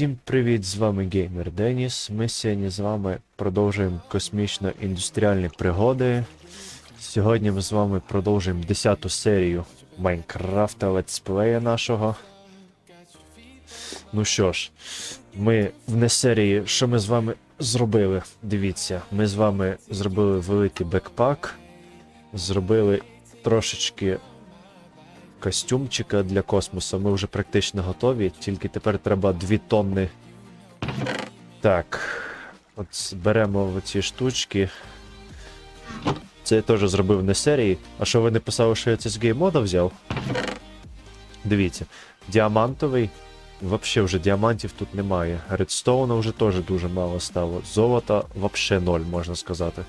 Всім привіт, з вами Геймер Деніс. Ми сьогодні з вами продовжуємо космічно-індустріальні пригоди. Сьогодні ми з вами продовжуємо 10 серію Майнкрафта летсплея нашого. Ну що ж, ми в не серії, що ми з вами зробили? Дивіться, ми з вами зробили великий бекпак, зробили трошечки костюмчика для космосу. Ми вже практично готові, тільки тепер треба 2 тонни. Так. От беремо ці штучки. Це я теж зробив не серії. А що ви не писали, що я це з геймода взяв? Дивіться, діамантовий. Вообще вже діамантів тут немає. Редстоуна вже теж дуже мало стало. Золота вообще ноль, можна сказати.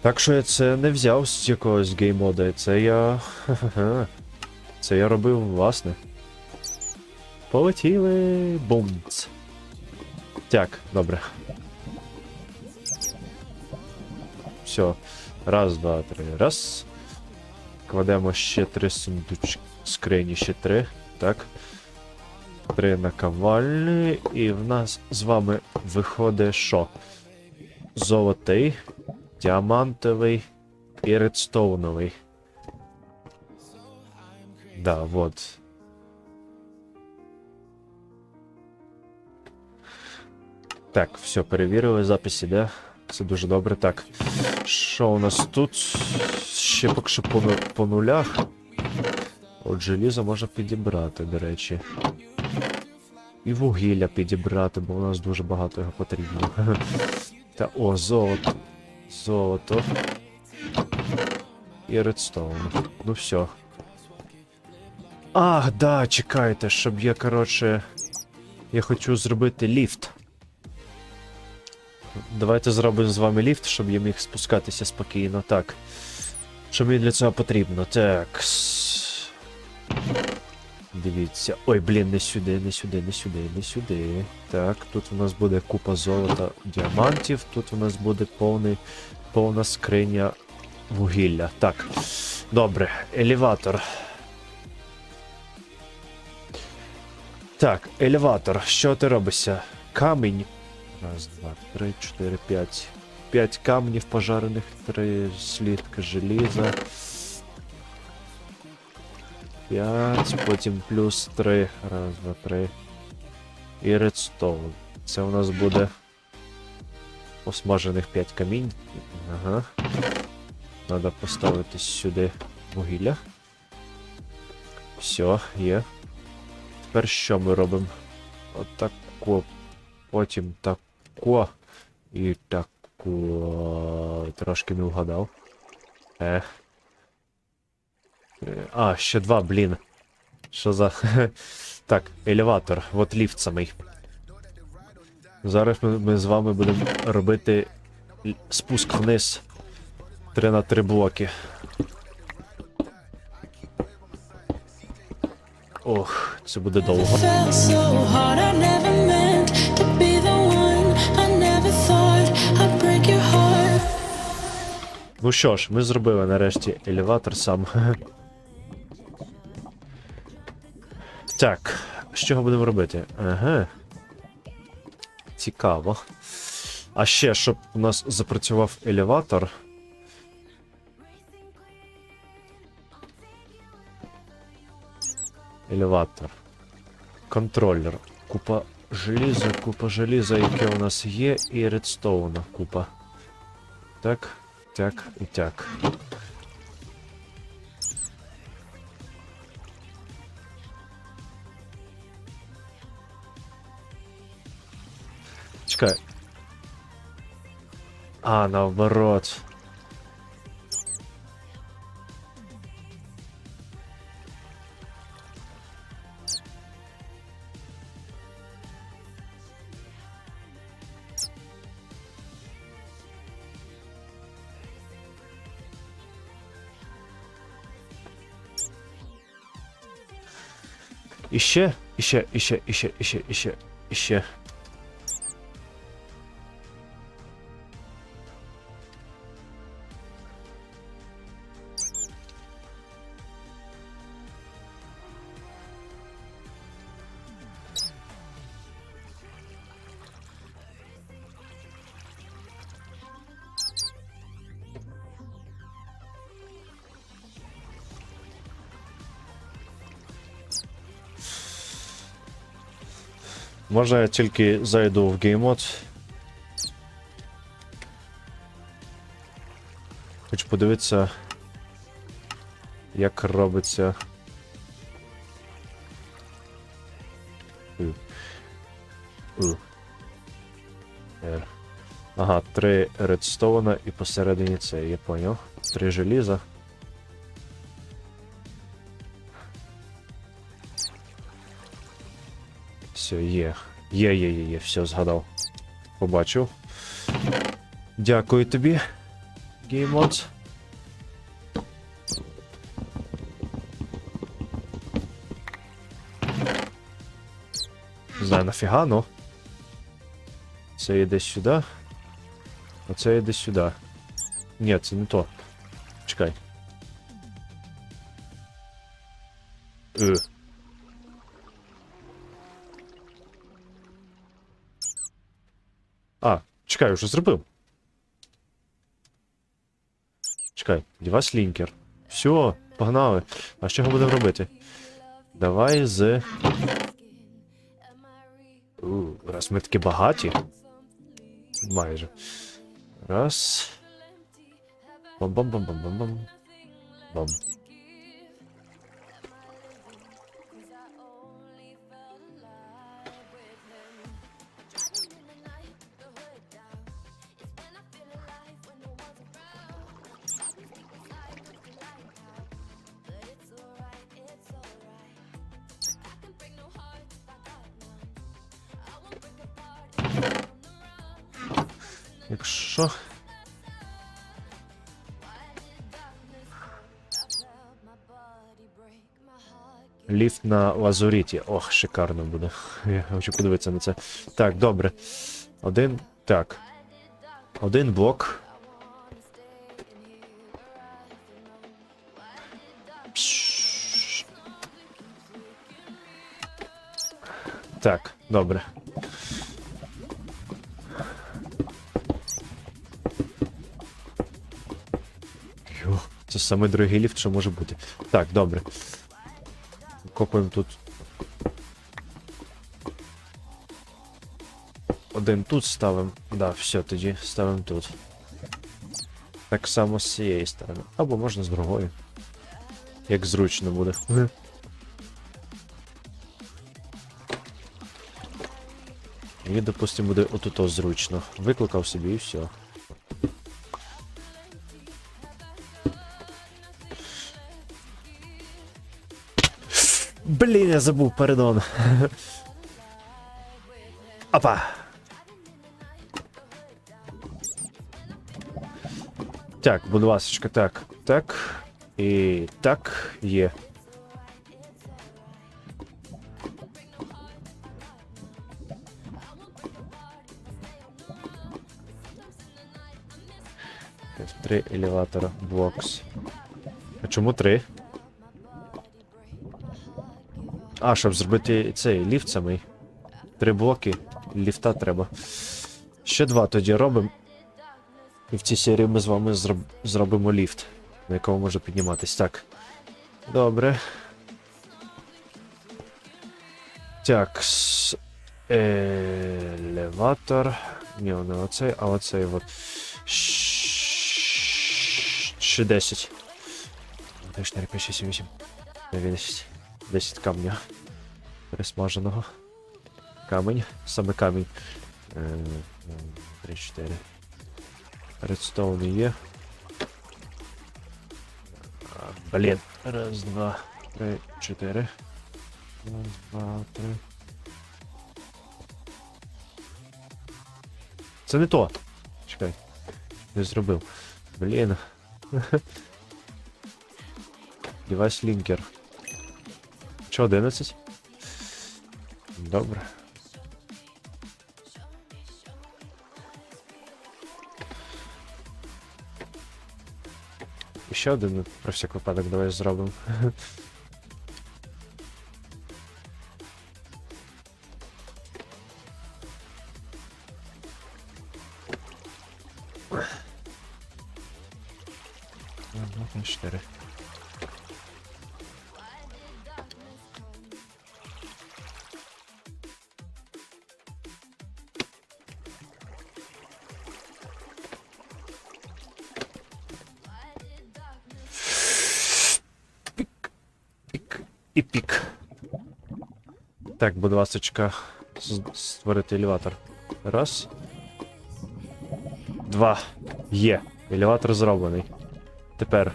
Так що я це не взяв з якогось геймода, це я. Це я робив власне. Полетіли. Бумц. Так, добре. Все. Раз, два, три. Раз. Кладемо ще три сундучки. Скрині ще три. Так. Три наковальні. І в нас з вами виходить що? Золотий, діамантовий і редстоуновий. Да, вот. Так, все, перевірили, запис іде. Це дуже добре. Так. Що у нас тут? Ще поки що по, по нулях. От желізо можна підібрати, до речі. І вугілля підібрати, бо у нас дуже багато його потрібно. Та о, золото. Золото. І редстоун. Ну все. Ах, да, чекайте, щоб я, коротше. Я хочу зробити ліфт. Давайте зробимо з вами ліфт, щоб я міг спускатися спокійно. Так. Що мені для цього потрібно? Так. Дивіться. Ой, блін, не сюди, не сюди, не сюди, не сюди. Так, тут у нас буде купа золота діамантів, тут у нас буде повний, повна скриня вугілля. Так. Добре, елеватор. Так, елеватор. Що ти робишся? Камінь. Раз, два, три, чотири, п'ять. П'ять камнів пожарених, три слідки желіза. П'ять, потім плюс три. Раз, два, три. І редстоун. Це у нас буде посмажених 5 камінь. Ага. Надо поставити сюди вугілля. Все, є. Тепер що ми робимо? Отако. Потім тако. І тако. Трошки не вгадав. Е. А, ще два, блін. Що за. Так, елеватор. От ліфт самий. Зараз ми, ми з вами будемо робити спуск вниз. 3 на 3 блоки. Ох, це буде довго. Ну що ж, ми зробили нарешті елеватор сам. Так, чого будемо робити? Ага. Цікаво. А ще, щоб у нас запрацював елеватор. Елеватор. Контролер. Купа желіза, купа желіза, яке у нас є, і редстоуна купа. Так, так і так. Чекай. А, наоборот. Іще, іще, іще, іще, іще, іще, іще. Можна я тільки зайду в геймод. Хочу подивитися, як робиться. Р. Ага, три редстоуна і посередині це, я поняв. Три желіза. Все, є. Є, є, є, є, все, згадав. Побачив. Дякую тобі, геймод. Не знаю нафіга, ну. Це йде сюди. А це йде сюди. Ні, це не то. Чекай. Е. А, чекай, вже зробив. Чекай, девайс лінкер. Все, погнали. А що ми будемо робити? Давай з. У, раз ми такі багаті. Майже. Раз. Бам-бам-бам-бам-бам-бам. Бам. Якщо. Ліфт на лазуріті. Ох, шикарно буде. Я хочу подивитися на це. Так, добре. Один. Так. Один блок. Так, добре. Самий дорогий ліфт, що може бути. Так, добре. Копаємо тут. Один тут ставимо. Да, все, тоді ставимо тут. Так само з цієї сторони. Або можна з другої. Як зручно буде. І, допустимо, буде отут зручно. Викликав собі і все. Блін, я забув, передон. Опа. Так, будь ласка, так, так. І так є. Три елеватора, бокс. А чому три? А, щоб зробити цей ліфт самий. Три блоки, ліфта треба. Ще два тоді робимо. І в цій серії ми з вами зроб... зробимо ліфт, на якому може підніматись. Так. Добре. Так. С... Елеватор. Ні, не оцей, а оцей от. Ще 10. 4, 5, 6, 7, 8. 9, 10. 10 камня. Пересмаженого. Камень. Саме камінь. 3, 4. Редстоун є. Блін. Раз, два, три, чотири. Раз, два, три. Це не то. Чекай. Не зробив. Блін. Девайс лінкер. Чи 11? Добре. І ще один про всяк випадок давай зробимо. Ну, 4. Так, будь ласочка, з- створити елеватор. Раз. Два. Є. Елеватор зроблений. Тепер.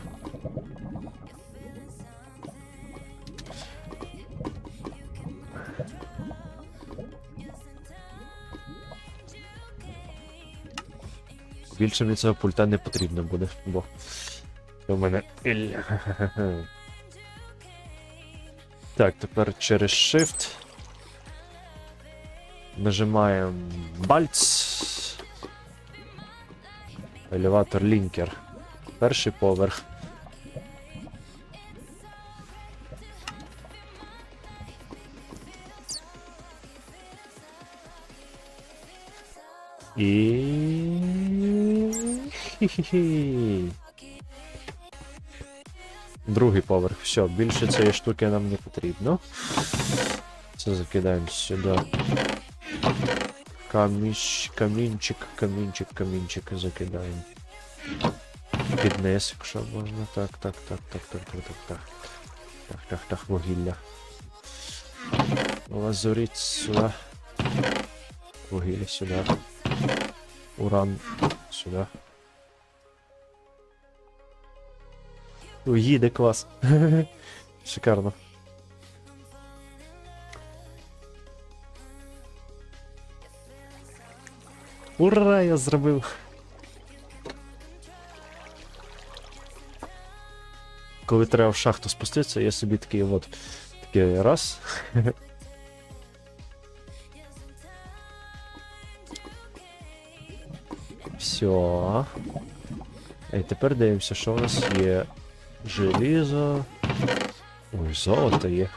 Більше мені цього пульта не потрібно буде, бо у мене. Так, тепер через Shift. Нажимаємо бальц. Елеватор лінкер. Перший поверх. І. Хі-хі-хі. Другий поверх. Все, більше цієї штуки нам не потрібно. Це закидаємо сюди. Каміш, камінчик, камінчик, камінчик закидаємо. Під низ, якщо можна. Так, так, так, так, так, так, так, так. Так, так, так, вугілля. Лазурит сюди. Вугілля сюди. Уран сюди. Їде клас. Шикарно. Ура, я зробив. Коли треба в шахту спуститися, я собі такий от такий раз. Все. І тепер дивимося, що у нас є. Желізо. Ой, золото є.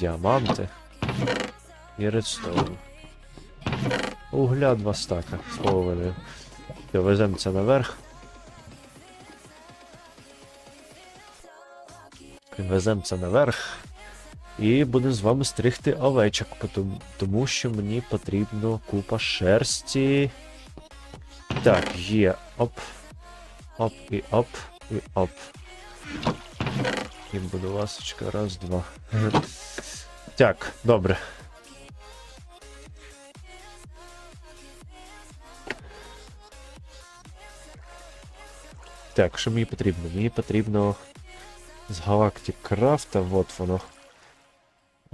Діаманти. І редстоун. Угля два стака з половиною. Веземо це наверх. Веземо це наверх. І будемо з вами стригти овечок, тому що мені потрібно купа шерсті. Так, є. Оп. Оп і оп. І оп. І буду ласочка. Раз, два. Так, добре. Так, що мені потрібно? Мені потрібно з Галактик Крафта, вот воно.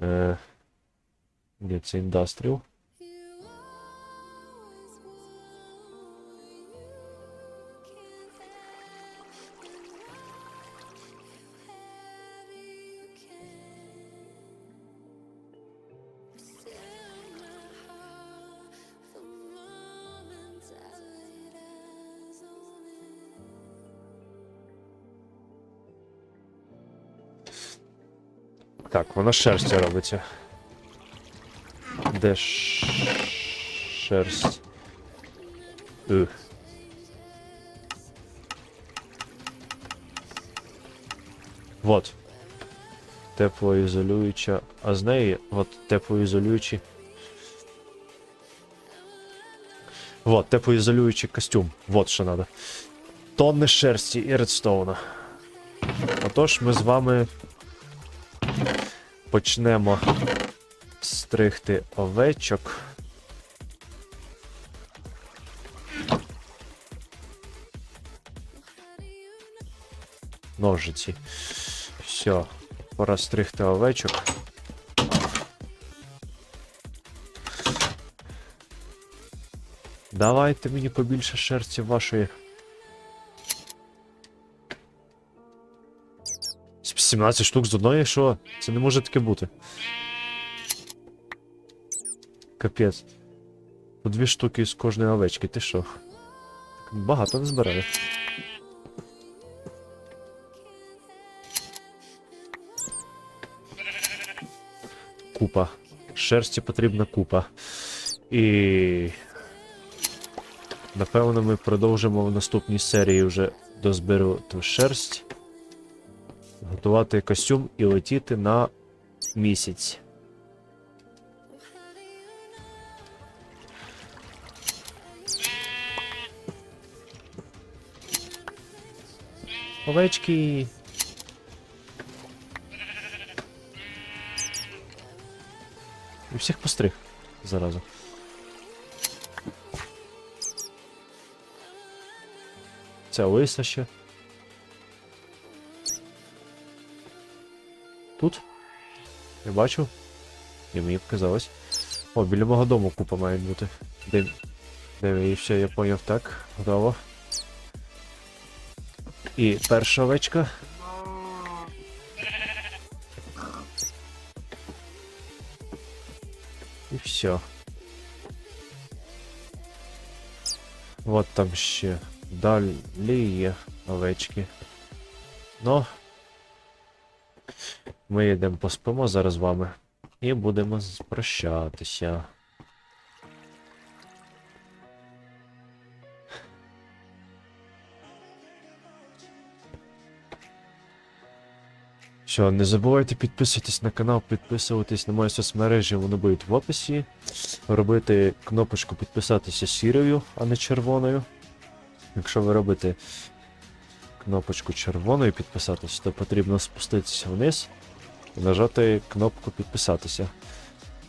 Е, де це Industrial? Так, вона з шерсті робиться. Де ш... шерсть? Ух. Вот. Теплоізолююча. А з неї, от теплоізолюючий. Вот, теплоізолюючий костюм. Вот що надо. Тонни шерсті і редстоуна. Отож, ми з вами почнемо стригти овечок. Ножиці. Все, пора стригти овечок. Давайте мені побільше шерсті вашої. 17 штук з одної, що? Це не може таке бути. Капець. По дві штуки з кожної овечки, ти що? Багато не збираю. Купа. Шерсті потрібна купа. І. Напевно, ми продовжимо в наступній серії вже дозберу ту шерсть готувати костюм і летіти на місяць. Овечки. І всіх постриг. Зараза. Ця лиса ще. Я бачу. І мені показалось. О, біля мого дому купа має бути. Де, де все, я поняв, так. Готово. І перша овечка. І все. От там ще далі є овечки. Ну. Ми йдемо поспимо зараз з вами. І будемо прощатися. Що, не забувайте підписуватись на канал, підписуватись на мої соцмережі, вони будуть в описі. Робити кнопочку підписатися сірою, а не червоною. Якщо ви робите кнопочку червоною підписатись, то потрібно спуститися вниз і нажати кнопку підписатися.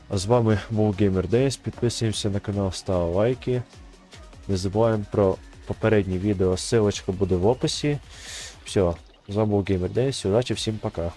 А з вами був GamerDays. Підписуємося на канал, ставимо лайки. Не забуваємо про попередні відео, ссылочка буде в описі. Все, з вами був GamerDays. Удачі, всім пока.